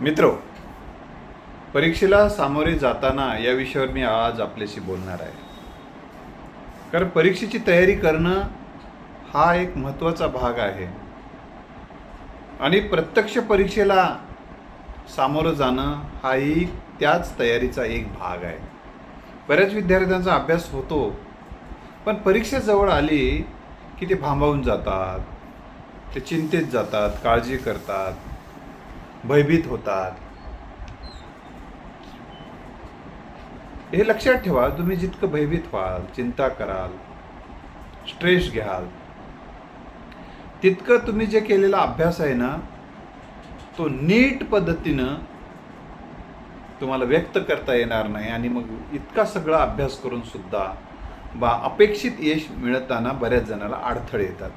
मित्र परीक्षेला सामोरे जाताना या विषयावर मी आज आपल्याशी बोलणार आहे. कारण परीक्षेची तयारी करणं हा एक महत्त्वाचा भाग आहे. आणि प्रत्यक्ष परीक्षेला सामोरं जाणं हाही त्याच तयारीचा एक भाग आहे. बऱ्याच विद्यार्थ्यांचा अभ्यास होतो पण परीक्षा जवळ आली की ते भांबावून जातात ते चिंतेत जातात काळजी करतात. भयभीत होतात. हे लक्षात ठेवा तुम्ही जितकं भयभीत व्हाल चिंता कराल स्ट्रेस घ्याल तितकं तुम्ही जे केलेला अभ्यास आहे ना तो नीट पद्धतीनं तुम्हाला व्यक्त करता येणार नाही आणि मग इतका सगळा अभ्यास करून सुद्धा बा अपेक्षित यश मिळताना बऱ्याच जणाला अडथळे येतात.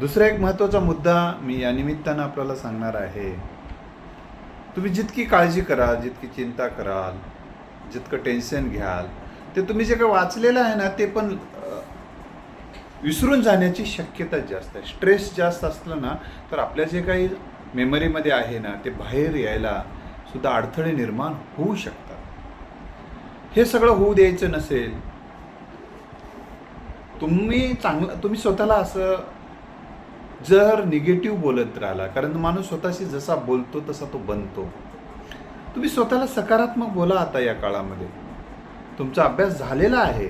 दुसरा एक महत्त्वाचा मुद्दा मी या निमित्तानं आपल्याला सांगणार आहे. तुम्ही जितकी काळजी कराल जितकी चिंता कराल जितकं टेन्शन घ्याल ते तुम्ही जे काही वाचलेलं आहे ना ते पण विसरून जाण्याची शक्यता जास्त आहे. स्ट्रेस जास्त असलं ना तर आपल्या जे काही मेमरीमध्ये आहे ना ते बाहेर यायला सुद्धा अडथळे निर्माण होऊ शकतात. हे सगळं होऊ द्यायचं नसेल तुम्ही चांगलं तुम्ही स्वतःला असं जर निगेटिव्ह बोलत राहिला कारण माणूस स्वतःशी जसा बोलतो तसा तो बनतो. तुम्ही स्वतःला सकारात्मक बोला आता या काळामध्ये. तुमचा अभ्यास झालेला आहे.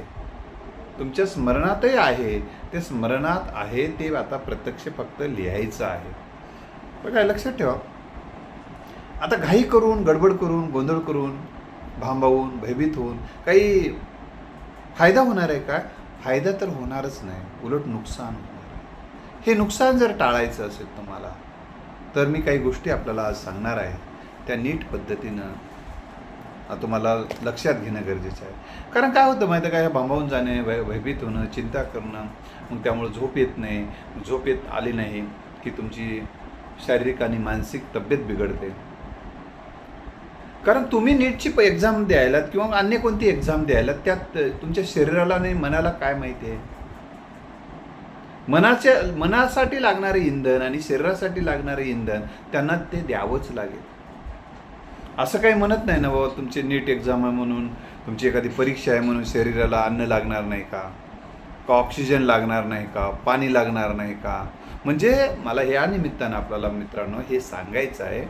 तुमच्या स्मरणातही आहे. ते स्मरणात आहे ते आता प्रत्यक्ष फक्त लिहायचं आहे. बघा लक्षात ठेवा. आता घाई करून गडबड करून गोंधळ करून भांबावून भयभीत होऊन काही फायदा होणार आहे का? फायदा तर होणारच नाही. उलट नुकसान हे नुकसान जर टाळायचं असेल तुम्हाला तर मी काही गोष्टी आपल्याला आज सांगणार आहे. त्या नीट पद्धतीनं तुम्हाला लक्षात घेणं गरजेचं आहे. कारण काय होतं माहिती आहे का? भांबावून जाणे भय भयभीत होणं चिंता करणं मग त्यामुळं झोप येत नाही. झोप येत आली नाही की तुमची शारीरिक आणि मानसिक तब्येत बिघडते. कारण तुम्ही नीटची एक्झाम द्यायलात किंवा अन्य कोणती एक्झाम द्यायलात त्यात तुमच्या शरीराला आणि मनाला काय माहिती आहे? मनाच्या मनासाठी लागणारे इंधन आणि शरीरासाठी लागणारे इंधन त्यांना ते द्यावंच लागेल. असं काही म्हणत नाही ना बाबा तुमचे नीट एक्झाम आहे म्हणून तुमची एखादी परीक्षा आहे म्हणून शरीराला अन्न लागणार नाही का? का ऑक्सिजन लागणार नाही का? पाणी लागणार नाही का? म्हणजे मला या निमित्तानं आपल्याला मित्रांनो हे सांगायचं आहे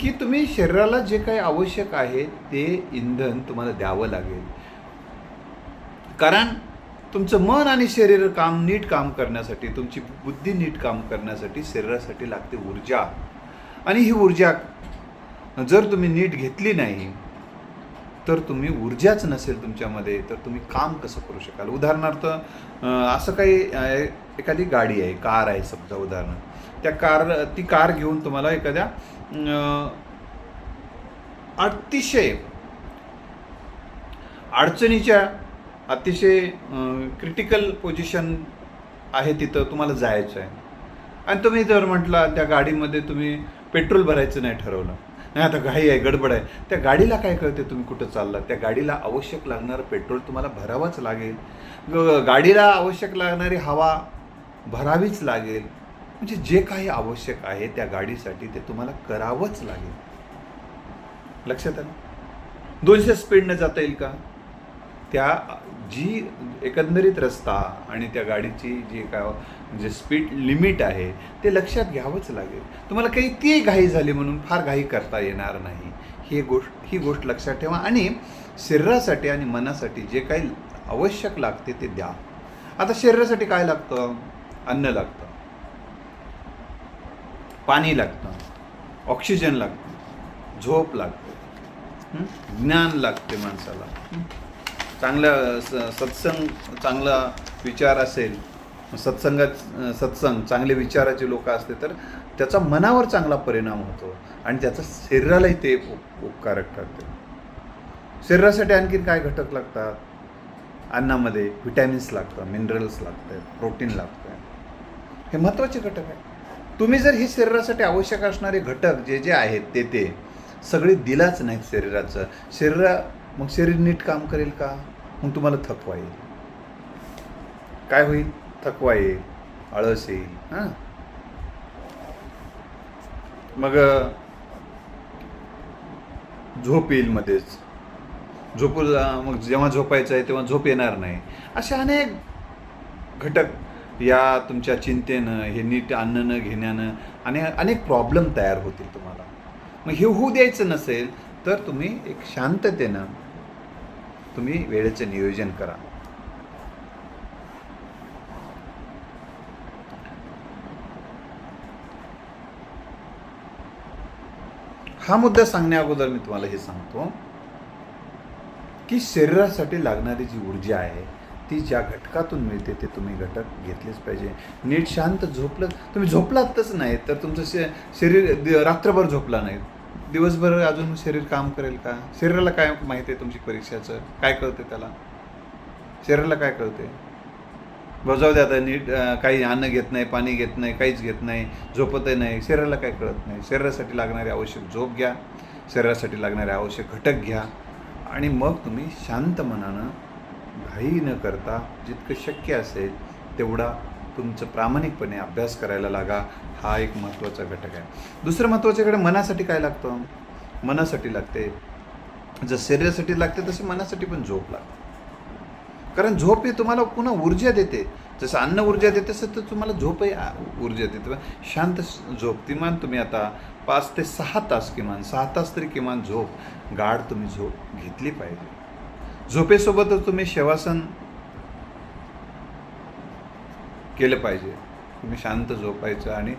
की तुम्ही शरीराला जे काही आवश्यक आहे ते इंधन तुम्हाला द्यावं लागेल. कारण तुमचं मन आणि शरीर काम नीट काम करण्यासाठी तुमची बुद्धी नीट काम करण्यासाठी शरीरासाठी लागते ऊर्जा. आणि ही ऊर्जा जर तुम्ही नीट घेतली नाही तर तुम्ही ऊर्जाच नसेल तुमच्यामध्ये तर तुम्ही काम कसं करू शकाल? उदाहरणार्थ असं काही एखादी गाडी आहे कार आहे समजा उदाहरण. त्या कार ती कार घेऊन तुम्हाला एखाद्या अतिशय अडचणीच्या अतिशय क्रिटिकल पोझिशन आहे तिथं तुम्हाला जायचं आहे. आणि तुम्ही जर म्हटला त्या गाडीमध्ये तुम्ही पेट्रोल भरायचं नाही ठरवलं नाही आता घाई आहे गडबड आहे त्या गाडीला काय कळते तुम्ही कुठं चालला त्या गाडीला आवश्यक लागणारं पेट्रोल तुम्हाला भरावंच लागेल. ग- गाडीला आवश्यक लागणारी हवा भरावीच लागेल. म्हणजे जे काही आवश्यक आहे त्या गाडीसाठी ते तुम्हाला करावंच लागेल. लक्षात आलं? दोनशे स्पीडनं जाता येईल का? त्या जी एकंदरीत रस्ता आणि त्या गाडीची जी काय हो- म्हणजे स्पीड लिमिट आहे ते लक्षात घ्यावंच लागेल. तुम्हाला काही ती घाई झाली म्हणून फार घाई करता येणार नाही. ही गोष्ट ही गोष्ट लक्षात ठेवा आणि शरीरासाठी आणि मनासाठी जे काही आवश्यक लागते ते द्या. आता शरीरासाठी काय लागतं? अन्न लागतं. पाणी लागतं. ऑक्सिजन लागतं. झोप लागते. ज्ञान लागते माणसाला. हं? चांगल्या स सत्संग चांगला विचार असेल सत्संगात सत्संग चांगले विचाराचे लोक असते तर त्याचा मनावर चांगला परिणाम होतो आणि त्याचा शरीरालाही ते उप उपकारक ठरते. शरीरासाठी आणखीन काय घटक लागतात? अन्नामध्ये व्हिटॅमिन्स लागतात मिनरल्स लागतात प्रोटीन लागतं. हे महत्त्वाचे घटक आहे तुम्ही जर हे शरीरासाठी आवश्यक असणारे घटक जे जे आहेत ते ते सगळे दिलाच नाहीत शरीराचं. शरीरा मग शरीर नीट काम करेल का? मग तुम्हाला थकवा येईल. काय होईल? थकवा येईल आळस येईल हां. मग झोप येईल मध्येच. झोपूला मग जेव्हा झोपायचं आहे तेव्हा झोप येणार नाही. असे अनेक घटक या तुमच्या चिंतेनं हे नीट आणणं घेण्यानं आणि अनेक प्रॉब्लेम तयार होतील तुम्हाला. मग हे होऊ द्यायचं नसेल तर तुम्ही एक शांततेनं तुम्ही वेळेचं नियोजन करा. हा मुद्दा सांगण्या अगोदर मी तुम्हाला हे सांगतो की शरीरासाठी लागणारी जी ऊर्जा आहे ती ज्या घटकातून मिळते ते तुम्ही घटक घेतलेच पाहिजे. नीट शांत झोपलं तुम्ही झोपलातच नाही तर तुमचं शरीर रात्रभर झोपला नाही. दिवसभर अजून शरीर काम करेल का? शरीराला काय माहिती आहे तुमची परीक्षाचं? काय कळते त्याला? शरीराला काय कळते बजाव द्या आता नीट काही अन्न घेत नाही पाणी घेत नाही काहीच घेत नाही झोपतही नाही. शरीराला काय कळत नाही? शरीरासाठी लागणारी आवश्यक झोप घ्या. शरीरासाठी लागणारे आवश्यक घटक घ्या. आणि मग तुम्ही शांत मनानं घाई न करता जितकं शक्य असेल तेवढा तुमचं प्रामाणिकपणे अभ्यास करायला लागा हा एक महत्त्वाचा घटक आहे. दुसरं महत्त्वाच्याकडे मनासाठी काय लागतं? मनासाठी लागते. जसं शरीरासाठी लागते तसे मनासाठी पण झोप लागते. कारण झोप ही तुम्हाला पुन्हा ऊर्जा देते. जसं अन्न ऊर्जा देते तसं तर तुम्हाला झोपही ऊर्जा देते. शांत झोप किमान तुम्ही आता पाच ते सहा तास किमान सहा तास तरी किमान झोप गाढ तुम्ही झोप घेतली पाहिजे. झोपेसोबतच तुम्ही शवासन केलं पाहिजे. तुम्ही शांत झोपायचं आणि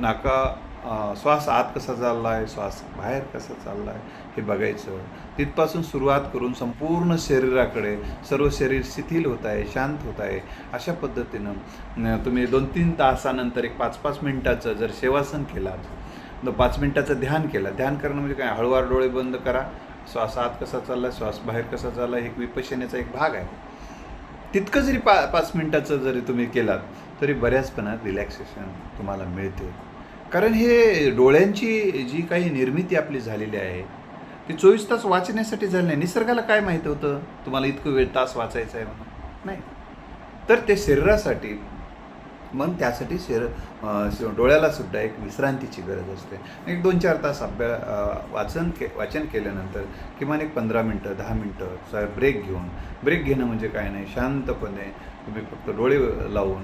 नाका श्वास आत कसा चालला आहे श्वास बाहेर कसा चालला आहे हे बघायचं. तिथपासून सुरुवात करून संपूर्ण शरीराकडे सर्व शरीर शिथिल होत आहे शांत होत आहे अशा पद्धतीनं तुम्ही दोन तीन तासानंतर एक पाच पाच मिनटाचं जर सेवासन केलात पाच मिनटाचं ध्यान केलं. ध्यान करणं म्हणजे काय? हळूवार डोळे बंद करा. श्वास आत कसा चालला श्वास बाहेर कसा चालला हे एक विपश्यनेचा एक भाग आहे. तितकं जरी पा पाच मिनटाचं जरी तुम्ही केलात तरी बऱ्याचपणा रिलॅक्सेशन तुम्हाला मिळते. कारण हे डोळ्यांची जी काही निर्मिती आपली झालेली आहे ती चोवीस तास वाचण्यासाठी झाली नाही. निसर्गाला काय माहिती होतं? तुम्हाला इतकं वेळ तास वाचायचं आहे म्हणून. नाही. तर ते शरीरासाठी मन त्यासाठी शेर डोळ्याला सुद्धा एक विश्रांतीची गरज असते. एक दोन चार तास अभ्या वाचन के वाचन केल्यानंतर किमान एक पंधरा मिनटं दहा मिनटं ब्रेक घेऊन ब्रेक घेणं म्हणजे काय नाही शांतपणे तुम्ही फक्त डोळे लावून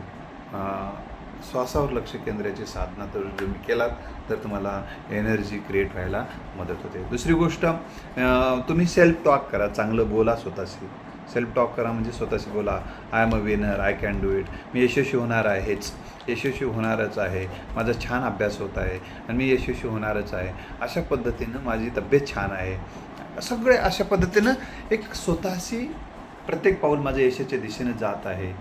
श्वासावर लक्ष केंद्राची साधना तर तुम्ही केलात तर तुम्हाला एनर्जी क्रिएट व्हायला मदत होते. दुसरी गोष्ट तुम्ही सेल्फ टॉक करा चांगलं बोला स्वतःशी. सेल्फ टॉक करा म्हणजे स्वतःशी बोला. I am a winner I can do it मी यशस्वी होणार आहेच यशस्वी होणारच आहे. माझा छान अभ्यास होत आहे. आणि मी यशस्वी होणारच आहे. अशा पद्धतीनं माझी तब्येत छान आहे. सगळे अशा पद्धतीनं एक स्वतःशी प्रत्येक पाऊल माझ्या यशाच्या दिशेने जात आहे.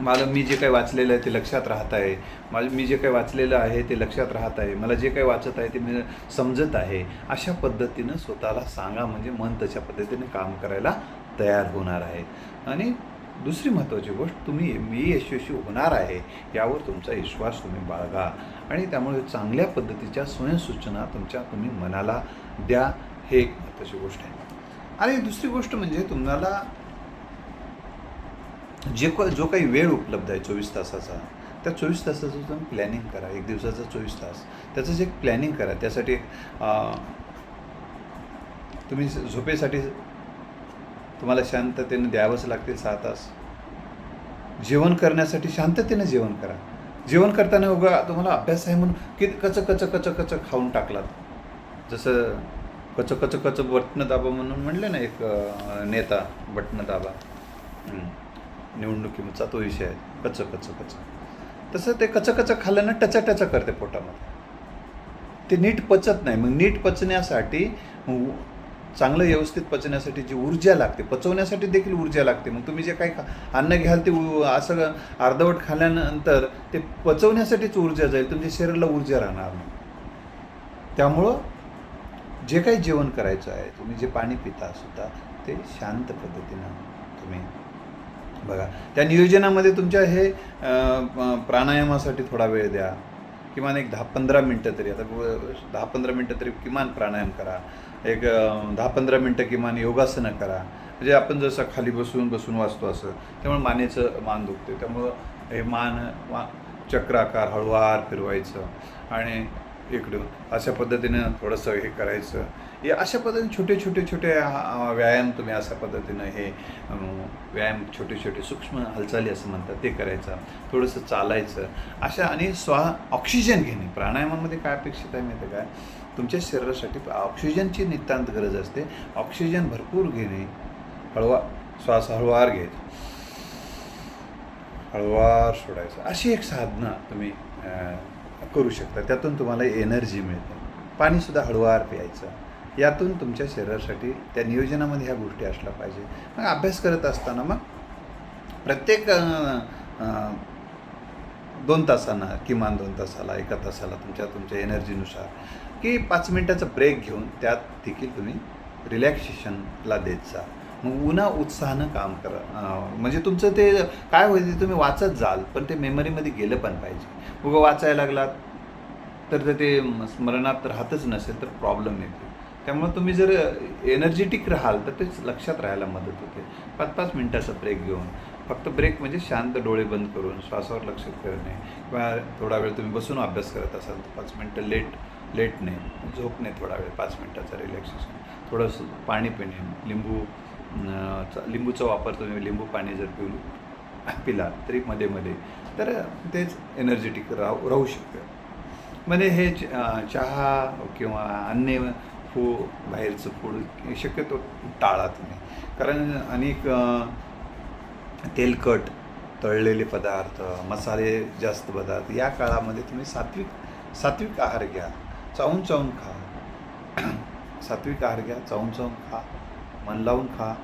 मला मी जे काही वाचलेलं आहे ते लक्षात राहत आहे. माझं मी जे काही वाचलेलं आहे ते लक्षात राहत आहे. मला जे काही वाचत आहे ते मी समजत आहे. अशा पद्धतीनं स्वतःला सांगा म्हणजे मन तशा पद्धतीने काम करायला तयार होणार आहे. आणि दुसरी महत्त्वाची गोष्ट तुम्ही मी यशस्वी होणार आहे यावर तुमचा विश्वास तुम्ही बाळगा. आणि त्यामुळे चांगल्या पद्धतीच्या स्वयंसूचना तुमच्या तुम्ही मनाला द्या. हे एक महत्त्वाची गोष्ट आहे. आणि दुसरी गोष्ट म्हणजे तुम्हाला जे को जो काही वेळ उपलब्ध आहे चोवीस तासाचा त्या चोवीस तासाचं तुम्ही प्लॅनिंग करा. एक दिवसाचा चोवीस तास. त्याचं जे प्लॅनिंग करा त्यासाठी तुम्ही झोपेसाठी तुम्हाला शांततेने द्यावंच लागतील सहा तास. जेवण करण्यासाठी शांततेने जेवण करा. जेवण करताना उगा तुम्हाला अभ्यास आहे म्हणून की कच कच कच कच खाऊन टाकलात. जसं कच कच कच बटणं दाबा म्हणून म्हणले ना एक नेता बटणं दाबा. निवडणुकीचा तो विषय आहे. कच कच कच. तसं ते कच कच खाल्ल्यानं टचा टचा करते पोटामध्ये. ते नीट पचत नाही. मग नीट पचण्यासाठी चांगलं व्यवस्थित पचण्यासाठी जी ऊर्जा लागते पचवण्यासाठी देखील ऊर्जा लागते. मग तुम्ही जे काही खा अन्न घ्याल ते उ- असं अर्धवट खाल्ल्यानंतर ते पचवण्यासाठीच ऊर्जा जाईल तुमच्या शरीराला ऊर्जा राहणार नाही. त्यामुळं जे काही जेवण करायचं आहे तुम्ही जे पाणी पिता सुद्धा ते शांत पद्धतीनं तुम्ही बघा. त्या नियोजनामध्ये तुमच्या हे प्राणायामासाठी थोडा वेळ द्या. किमान एक दहा पंधरा मिनटं तरी. आता व- दहा पंधरा मिनटं तरी किमान प्राणायाम करा. एक दहा पंधरा मिनटं किमान योगासनं करा. म्हणजे आपण जसं खाली बसून बसून वाचतो असं त्यामुळे मानेचं मान दुखते त्यामुळं हे मान मा चक्राकार हळुवार फिरवायचं. आणि इकडून अशा पद्धतीनं थोडंसं हे करायचं. हे अशा पद्धतीने छोटे छोटे छोटे व्यायाम तुम्ही अशा पद्धतीनं हे व्यायाम छोटे छोटे सूक्ष्म हालचाली असं म्हणतात ते करायचं थोडंसं चालायचं अशा आणि स्वा ऑक्सिजन घेणे. प्राणायामामध्ये काय अपेक्षित आहे माहिती काय तुमच्या शरीरासाठी ऑक्सिजनची नितांत गरज असते. ऑक्सिजन भरपूर घेणे हळवा श्वास हळवार घ्यायचा. हळवार सोडायचं. अशी एक साधना तुम्ही करू शकता. त्यातून तुम्हाला एनर्जी मिळते. पाणीसुद्धा हळवार प्यायचं. यातून तुमच्या शरीरासाठी त्या नियोजनामध्ये ह्या गोष्टी असल्या पाहिजे. मग अभ्यास करत असताना मग प्रत्येक दोन तासांना किमान दोन तासाला एका तासाला तुमच्या तुमच्या एनर्जीनुसार की पाच मिनटाचा ब्रेक घेऊन त्यात देखील तुम्ही रिलॅक्सेशनला देत जा. मग उन्हा उत्साहानं काम करा. म्हणजे तुमचं ते काय होईल ते तुम्ही वाचत जाल पण ते मेमरीमध्ये गेलं पण पाहिजे. उगं वाचायला लागलात तर ते- ते स्मरणात राहतच नसेल तर प्रॉब्लेम येतो. त्यामुळे तुम्ही जर एनर्जेटिक राहाल तर तेच लक्षात राहायला मदत होते. पाच पाच मिनटाचा ब्रेक घेऊन फक्त ब्रेक म्हणजे शांत डोळे बंद करून श्वासावर लक्ष करणे किंवा थोडा वेळ तुम्ही बसून अभ्यास करत असाल तर पाच मिनटं लेट लेटणे झोपणे थोडा वेळ पाच मिनटाचा रिलॅक्सेशन थोडंसं पाणी पिणे लिंबू चा- लिंबूचा वापर तुम्ही लिंबू पाणी जर पिऊन पिला तरी मध्ये मध्ये तर तेच एनर्जेटिक राहू राहू शकतं. म्हणजे हे च- चहा किंवा अन्य फू बाहेरचं फूड शक्यतो टाळा तुम्ही. कारण अनेक तेलकट तळलेले पदार्थ मसाले जास्त पदार्थ या काळामध्ये तुम्ही सात्विक सात्विक आहार घ्या चावून चावून खा. सात्विक आहार घ्या चावून चावून खा मन लावून खा.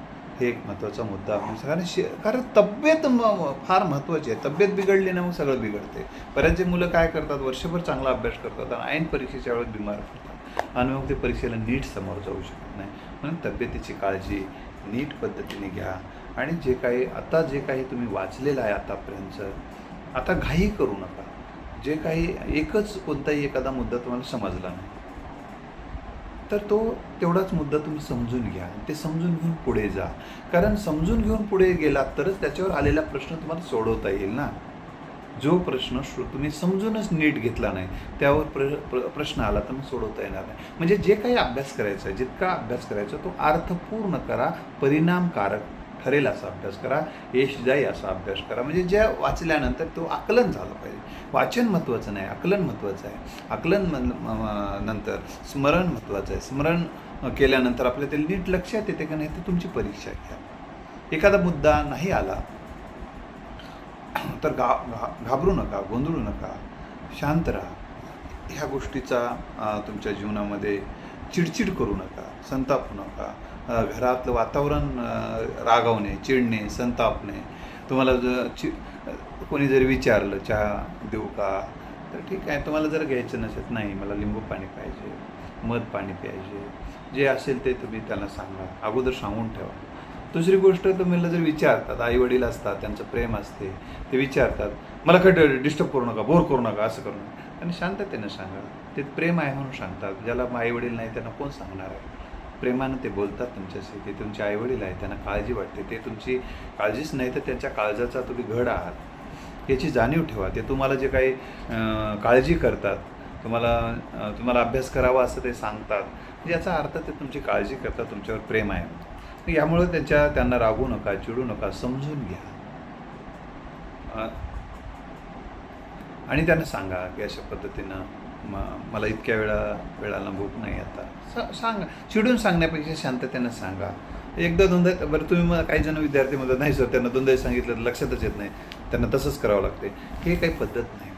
हे एक महत्त्वाचा मुद्दा आपण कारण शे कारण तब्येत म- फार महत्त्वाची आहे. तब्येत बिघडली ना मग सगळं बिघडते. बऱ्याचशे मुलं काय करतात? वर्षभर चांगला अभ्यास करतात आणि ऐन परीक्षेच्या वेळेस बिमार पडतात. आणि मग ते परीक्षेला नीट समोर जाऊ शकत नाही. म्हणून तब्येतीची काळजी नीट पद्धतीने घ्या. आणि जे काही आता जे काही तुम्ही वाचलेलं आहे आतापर्यंतचं आता घाई करू नका. जे काही एकच कोणताही एखादा मुद्दा तुम्हाला समजला नाही तर तो तेवढाच मुद्दा तुम्ही समजून घ्या. ते समजून घेऊन पुढे जा. कारण समजून घेऊन पुढे गेलात तरच त्याच्यावर आलेला प्रश्न तुम्हाला सोडवता येईल ना. जो प्रश्न श्रो- तुम्ही समजूनच नीट घेतला नाही त्यावर प्र प्र- प्रश्न आला तर मग सोडवता येणार नाही. म्हणजे जे काही अभ्यास करायचा आहे जितका अभ्यास करायचा तो अर्थपूर्ण करा परिणामकारक ठरेल असा अभ्यास करा यश जाई असा अभ्यास करा. म्हणजे ज्या वाचल्यानंतर तो आकलन झालं पाहिजे. वाचन महत्त्वाचं नाही आकलन महत्त्वाचं आहे. आकलन नंतर स्मरण महत्त्वाचं आहे. स्मरण केल्यानंतर आपल्या ते नीट लक्षात येते का नाही तर तुमची परीक्षा घ्या. एखादा मुद्दा नाही आला तर गा घा घाबरू नका गोंधळू नका शांत राहा. ह्या गोष्टीचा तुमच्या जीवनामध्ये चिडचिड करू नका संतापू नका. घरातलं वातावरण रागावणे चिडणे संतापणे. तुम्हाला जर चि कोणी जरी विचारलं चहा देऊ का? तर ठीक आहे तुम्हाला जर घ्यायचं नसेल नाही मला लिंबू पाणी पाहिजे मध पाणी प्यायचे. जे असेल ते तुम्ही त्यांना सांगा. अगोदर सांगून ठेवा. दुसरी गोष्ट तुम्हाला जर विचारतात आई वडील असतात त्यांचं प्रेम असते ते विचारतात मला काही डिस्टर्ब करू नका बोर करू नका असं करू नका. आणि शांततेनं सांगा ते प्रेम आहे म्हणून सांगतात. ज्याला आई वडील नाही त्यांना कोण सांगणार आहे? प्रेमानं ते बोलतात तुमच्याशी ते तुमचे आई वडील आहेत त्यांना काळजी वाटते. ते तुमची काळजीच नाही तर त्यांच्या काळजाचा तुम्ही घड आहात. याची जाणीव ठेवा. ते तुम्हाला जे काही काळजी करतात तुम्हाला तुम्हाला अभ्यास करावा असं ते सांगतात. याचा अर्थ ते तुमची काळजी करतात तुमच्यावर प्रेम आहे म्हणून. यामुळं त्यांच्या त्यांना रागू नका चिडू नका समजून घ्या. आणि त्यांना सांगा की अशा पद्धतीनं म मला इतक्या वेळा वेळाला भूक नाही आता. सा सांगा. चिडून सांगण्यापेक्षा शांततेनं सांगा. एकदा दोनदा बरं तुम्ही मग काही जण विद्यार्थी म्हणतात नाही सर त्यांना दोनदा सांगितलं तर लक्षातच येत नाही. त्यांना तसंच करावं लागते. हे काही पद्धत नाही.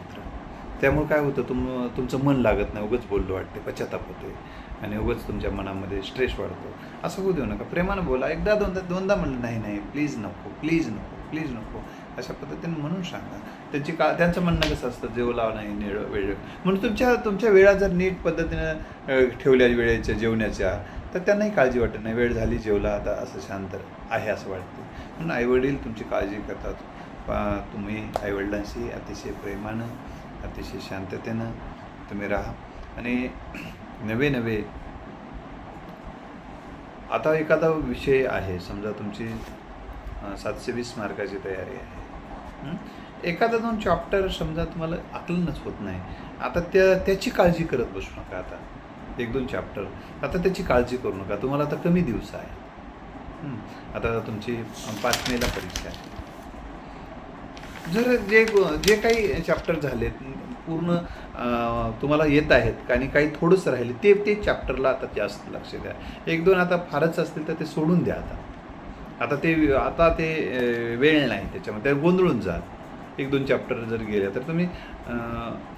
त्यामुळे काय होतं तुम तुमचं मन लागत नाही. उगंच बोललो वाटते पश्चाताप होते आणि उगंच तुमच्या मनामध्ये स्ट्रेस वाढतो. असं होऊ देऊ नका. प्रेमानं बोला. एकदा दोनदा दोनदा म्हणलं नाही नाही प्लीज नको प्लीज नको प्लीज नको. अशा पद्धतीने म्हणून सांगा. त्यांची का त्यांचं म्हणणं कसं असतं? जेवला नाही निळ वेळ. म्हणून तुमच्या तुमच्या वेळा जर नीट पद्धतीनं ठेवल्या वेळेच्या जेवण्याच्या तर त्यांनाही काळजी वाटत नाही. वेळ झाली जेवला आता असं शांत आहे असं वाटते. म्हणून आईवडील तुमची काळजी करतात. तुम्ही आईवडिलांशी अतिशय प्रेमानं अतिशय शांततेनं तुम्ही राहा. आणि नवे नवे आता एखादा विषय आहे समजा तुमची सातशे वीस मार्काची तयारी आहे. एखादा दोन चॅप्टर समजा तुम्हाला आकलनच होत नाही. आता त्या त्याची काळजी करत बसू नका आता. एक दोन चॅप्टर आता त्याची काळजी करू नका. तुम्हाला आता कमी दिवस आहे आता तुमची पाच मेला परीक्षा आहे. जर जे जे काही चॅप्टर झालेत पूर्ण तुम्हाला येत आहेत आणि काही थोडंसं राहिले ते ते चॅप्टरला आता जास्त लक्ष द्या. एक दोन आता फारच असतील तर ते सोडून द्या आता. आता ते आता ते वेळ नाही त्याच्यामध्ये गोंधळून जा. एक दोन चॅप्टर जर गेले तर तुम्ही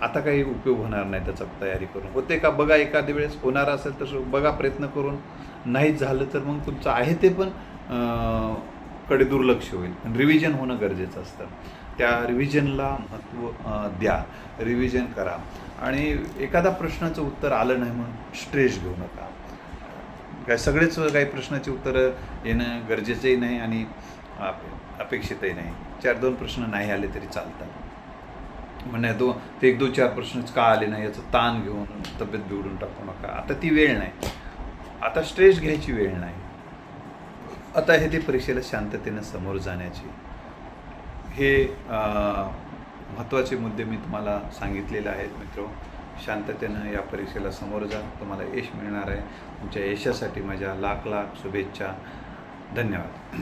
आता काही उपयोग होणार नाही त्याचा तयारी करून. होते का? बघा एखाद्या वेळेस होणार असेल तर बघा प्रयत्न करून. नाहीच झालं तर मग तुमचं आहे ते पण कडे दुर्लक्ष होईल. रिव्हिजन होणं गरजेचं असतं. त्या रिव्हिजनला महत्त्व द्या. रिव्हिजन करा. आणि एखादा प्रश्नाचं उत्तर आलं नाही म्हणून स्ट्रेस घेऊ नका. काय सगळेच काही प्रश्नाची उत्तरं येणं गरजेचंही नाही आणि अपेक्षितही नाही. चार दोन प्रश्न नाही आले तरी चालतात. म्हणजे दो ते एक दोन चार प्रश्नच का आले नाही याचं ताण घेऊन तब्येत बिघडून टाकू नका. आता ती वेळ नाही. आता स्ट्रेस घ्यायची वेळ नाही. आता हे ते परीक्षेला शांततेनं समोर जाण्याची. हे महत्त्वाचे मुद्दे मी तुम्हाला सांगितलेले आहेत मित्र. शांततेनं या परीक्षेला समोर जा. तुम्हाला यश मिळणार आहे. तुमच्या यशासाठी माझ्या लाख लाख शुभेच्छा. धन्यवाद.